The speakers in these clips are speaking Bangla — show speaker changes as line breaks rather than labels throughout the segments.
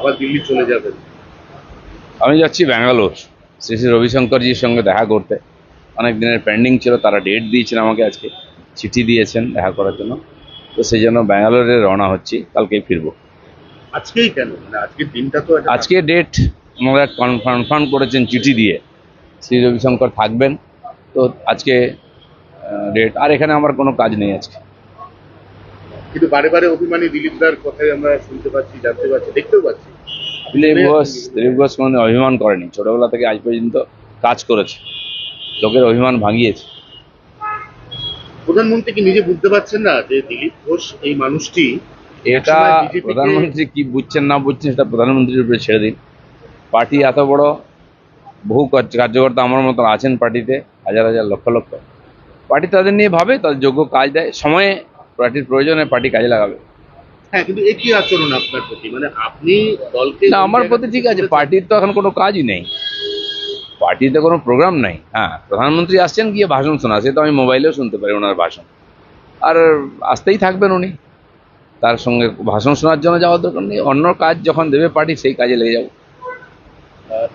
আবার দিল্লি চলে যাবেন।
আমি যাচ্ছি ব্যাঙ্গালোর। শ্রী শ্রী রবিশঙ্করজির সঙ্গে দেখা করতে। অনেক দিনের পেন্ডিং ছিল তারা ডেট দিয়েছেন আমাকে আজকে। চিঠি দিয়েছেন দেখা করার জন্য। তো সেই জন্য ব্যাঙ্গালোরে রওনা হচ্ছি কালকেই ফিরবো।
আজকেই কেন? মানে আজকের দিনটা তো
আজকে ডেট আমাদের কনফার্ম করেছেন চিঠি দিয়ে। শ্রী রবিশঙ্কর থাকবেন। তো আজকে ডেট আর এখানে আমার কোনো কাজ নেই আজকে।
কিন্তু বারে বারে অভিমানী দিলীপ দার কথাই আমরা শুনতে পাচ্ছি জানতে পারছি দেখতেও পাচ্ছি।
দিলীপ ঘোষ দিলীপ ঘোষ কোনো অভিমান করেনি। ছোটবেলা থেকে আজ পর্যন্ত কাজ করেছে। লোকের অভিমান ভাঙিয়েছে।
প্রধানমন্ত্রী কি নিজে বুঝতে পারছেন না যে দিলীপ ঘোষ এই মানুষটি
এটা প্রধানমন্ত্রী কি বুঝছেন না বুঝছেন সেটা প্রধানমন্ত্রীর উপরে ছেড়ে দিন। পার্টি এত বড় বহু কার্য- কার্যকর্তা আমার মতন আছেন পার্টিতে হাজার হাজার লক্ষ লক্ষ। পার্টি তাদের নিয়ে ভাবে তাদের যোগ্য কাজ দেয়। সময়ে পার্টির প্রয়োজনে পার্টি কাজে লাগাবে।
হ্যাঁ কিন্তু একই আচরণ আপনার প্রতি? মানে আপনি দলকে
না আমার প্রতি ঠিক আছে পার্টির তো এখন কোনো কাজই নেই। পার্টিতে কোনো প্রোগ্রাম নাই হ্যাঁ প্রধানমন্ত্রী আসছেন গিয়ে ভাষণ শোনা সে তো আমি মোবাইলেও শুনতে পারি ওনার ভাষণ। আর আসতেই থাকবেন উনি। তার সঙ্গে ভাষণ শোনার জন্য যাওয়ার দরকার নেই অন্য কাজ যখন দেবে পার্টি সেই কাজে লেগে যাব।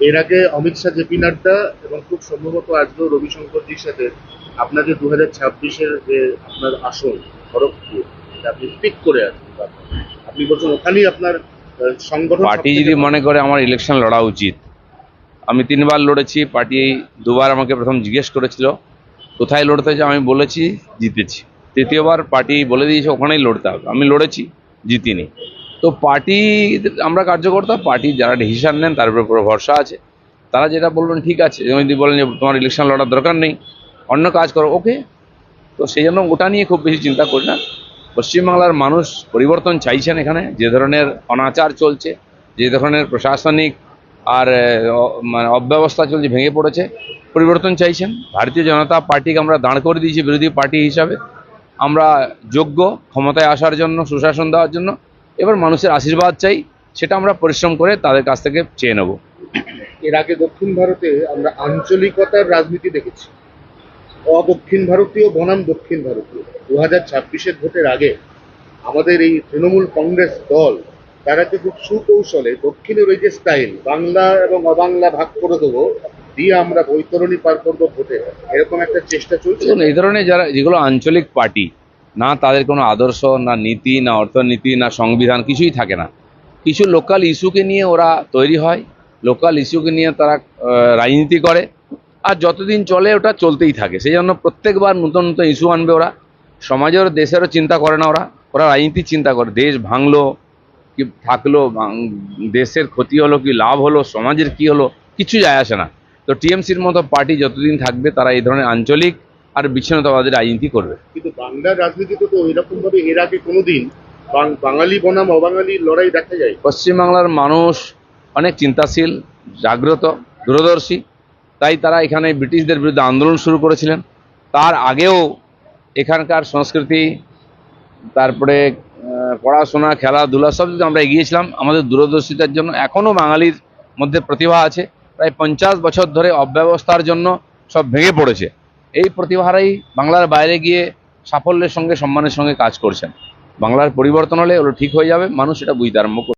এর আগে অমিত শাহ জেপি নাড্ডা এবং খুব সম্ভবত আজকেও রবিশঙ্করজির সাথে আপনাদের দু হাজার ছাব্বিশের যে আপনার আসন খড়গপুর এটা আপনি পিক করে আছেন আপনি বলছেন ওখানেই আপনার সংগঠন
পার্টি যদি মনে করে আমার ইলেকশন লড়া উচিত আমি তিনবার লড়েছি পার্টি দুবার আমাকে প্রথম জিজ্ঞেস করেছিল কোথায় লড়তে চাও আমি বলেছি জিতেছি। তৃতীয়বার পার্টি বলে দিয়েছে ওখানেই লড়তে হবে। আমি লড়েছি জিতিনি। তো পার্টি আমরা কার্যকর্তা পার্টি যারা ডিসিশন নেন তার উপরে ভরসা আছে। তারা যেটা বলবেন ঠিক আছে। যদি বলেন যে তোমার ইলেকশন লড়ার দরকার নেই অন্য কাজ করো। ওকে তো সেই জন্য ওটা নিয়ে খুব বেশি চিন্তা করি না। পশ্চিমবাংলার মানুষ পরিবর্তন চাইছেন এখানে, যে ধরনের অনাচার চলছে, যে ধরনের প্রশাসনিক আর মানে অব্যবস্থা চলছে, ভেঙে পড়েছে, পরিবর্তন চাইছেন। ভারতীয় জনতা পার্টিকে আমরা দাঁড় করে দিয়েছি বিরোধী পার্টি হিসাবে। আমরা যোগ্য ক্ষমতায় আসার জন্য, সুশাসন দেওয়ার জন্য, এবার মানুষের আশীর্বাদ চাই, সেটা আমরা পরিশ্রম করে তাদের কাছ থেকে চেয়ে নেব।
এর আগে দক্ষিণ ভারতে আমরা আঞ্চলিকতার রাজনীতি দেখেছি। অদক্ষিণ ভারতীয়, বনাম দক্ষিণ ভারতীয়। দু হাজার ছাব্বিশের ভোটের আগে আমাদের এই তৃণমূল কংগ্রেস দল তারা যে খুব সুকৌশলে দক্ষিণের ওই যে স্টাইল বাংলা এবং অবাংলা ভাগ করে দেবো, দিয়ে আমরা বৈতরণী পার করব ভোটে। এরকম একটা চেষ্টা চলছে।
এই ধরনের যারা, যেগুলো আঞ্চলিক পার্টি, না তাদের কোনো আদর্শ, না নীতি, না অর্থনীতি, না সংবিধান, কিছুই থাকে না। কিছু লোকাল ইস্যুকে নিয়ে ওরা তৈরি হয়। লোকাল ইস্যুকে নিয়ে তারা রাজনীতি করে। আর যতদিন চলে ওটা চলতেই থাকে। সেই জন্য প্রত্যেকবার নতুন নতুন ইস্যু আনবে ওরা। সমাজের দেশেরও চিন্তা করে না ওরা। ওরা রাজনীতি চিন্তা করে। দেশ ভাঙলো কি থাকল দেশের ক্ষতি হলো কি লাভ হলো সমাজের কি হলো কিছু যায় আসে না। তো টিএমসির মতো পার্টি যতদিন থাকবে তারা এই ধরনের আঞ্চলিক আর বিচ্ছিন্নতাবাদের রাজনীতি করবে।
কিন্তু বাংলার রাজনীতিতে তো এরকম ভাবে এর আগে কোনোদিন বাঙালি বনাম অবাঙালি লড়াই দেখা যায়
পশ্চিমবাংলার মানুষ অনেক চিন্তাশীল জাগ্রত দূরদর্শী। তাই তারা এখানে ব্রিটিশদের বিরুদ্ধে আন্দোলন শুরু করেছিলেন। তার আগেও এখানকার সংস্কৃতি, তারপরে পড়াশোনা, খেলাধুলা, সব আমরা এগিয়েছিলাম। আমাদের দূরদর্শিতার জন্য এখনও বাঙালির মধ্যে প্রতিভা আছে। প্রায় পঞ্চাশ বছর ধরে অব্যবস্থার জন্য সব ভেঙে পড়েছে। এই প্রতিভারাই বাংলার বাইরে গিয়ে সাফল্যের সঙ্গে সম্মানের সঙ্গে কাজ করছেন। বাংলার পরিবর্তন হলে ওগুলো ঠিক হয়ে যাবে। মানুষ এটা বুঝতে আরম্ভ